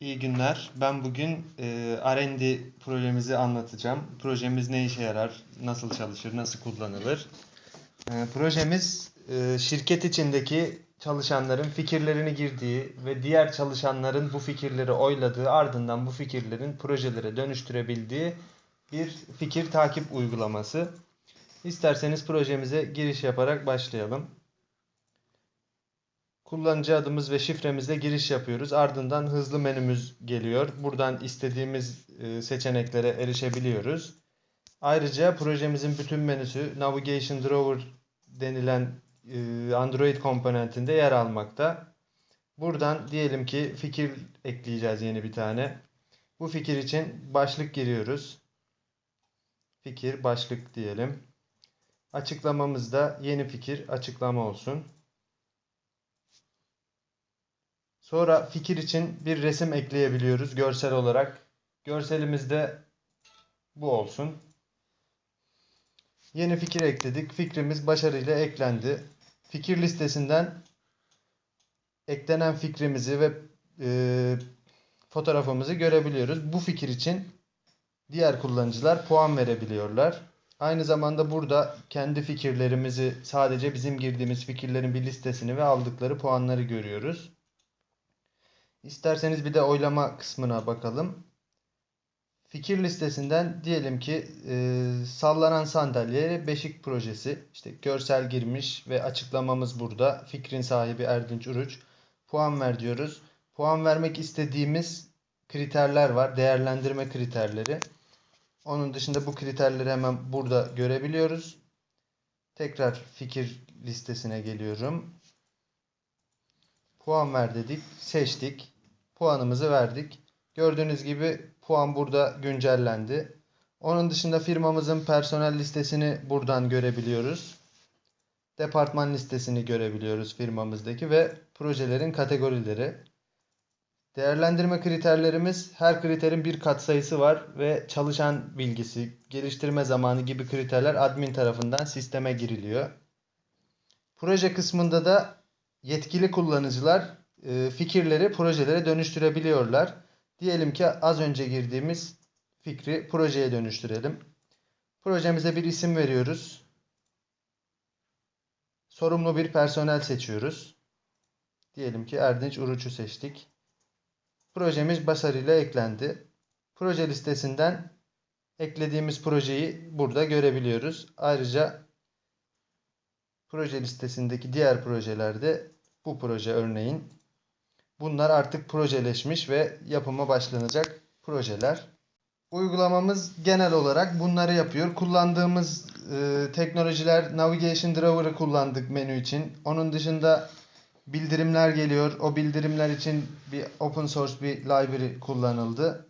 İyi günler. Ben bugün e, R&D projemizi anlatacağım. Projemiz ne işe yarar, nasıl çalışır, nasıl kullanılır. E, projemiz e, şirket içindeki çalışanların fikirlerini girdiği ve diğer çalışanların bu fikirleri oyladığı ardından bu fikirlerin projelere dönüştürebildiği bir fikir takip uygulaması. İsterseniz projemize giriş yaparak başlayalım. Kullanıcı adımız ve şifremizle giriş yapıyoruz. Ardından hızlı menümüz geliyor. Buradan istediğimiz e, seçeneklere erişebiliyoruz. Ayrıca projemizin bütün menüsü Navigation Drawer denilen e, Android komponentinde yer almakta. Buradan diyelim ki fikir ekleyeceğiz yeni bir tane. Bu fikir için başlık giriyoruz. Fikir başlık diyelim. Açıklamamızda yeni fikir açıklama olsun. Sonra fikir için bir resim ekleyebiliyoruz görsel olarak. Görselimizde bu olsun. Yeni fikir ekledik. Fikrimiz başarıyla eklendi. Fikir listesinden eklenen fikrimizi ve e, fotoğrafımızı görebiliyoruz. Bu fikir için diğer kullanıcılar puan verebiliyorlar. Aynı zamanda burada kendi fikirlerimizi sadece bizim girdiğimiz fikirlerin bir listesini ve aldıkları puanları görüyoruz. İsterseniz bir de oylama kısmına bakalım. Fikir listesinden diyelim ki e, sallanan sandalye beşik projesi. İşte görsel girmiş ve açıklamamız burada. Fikrin sahibi Erdinç Uruç. Puan ver diyoruz. Puan vermek istediğimiz kriterler var. Değerlendirme kriterleri. Onun dışında bu kriterleri hemen burada görebiliyoruz. Tekrar fikir listesine geliyorum. Puan ver dedik. Seçtik. Puanımızı verdik. Gördüğünüz gibi puan burada güncellendi. Onun dışında firmamızın personel listesini buradan görebiliyoruz. Departman listesini görebiliyoruz firmamızdaki ve projelerin kategorileri. Değerlendirme kriterlerimiz her kriterin bir katsayısı var ve çalışan bilgisi, geliştirme zamanı gibi kriterler admin tarafından sisteme giriliyor. Proje kısmında da yetkili kullanıcılar fikirleri projelere dönüştürebiliyorlar. Diyelim ki az önce girdiğimiz fikri projeye dönüştürelim. Projemize bir isim veriyoruz. Sorumlu bir personel seçiyoruz. Diyelim ki Erdinç Uruç'u seçtik. Projemiz başarıyla eklendi. Proje listesinden eklediğimiz projeyi burada görebiliyoruz. Ayrıca proje listesindeki diğer projelerde bu proje örneğin bunlar artık projeleşmiş ve yapıma başlanacak projeler. Uygulamamız genel olarak bunları yapıyor. Kullandığımız e, teknolojiler Navigation Drawer'ı kullandık menü için. Onun dışında bildirimler geliyor. O bildirimler için bir open source bir library kullanıldı.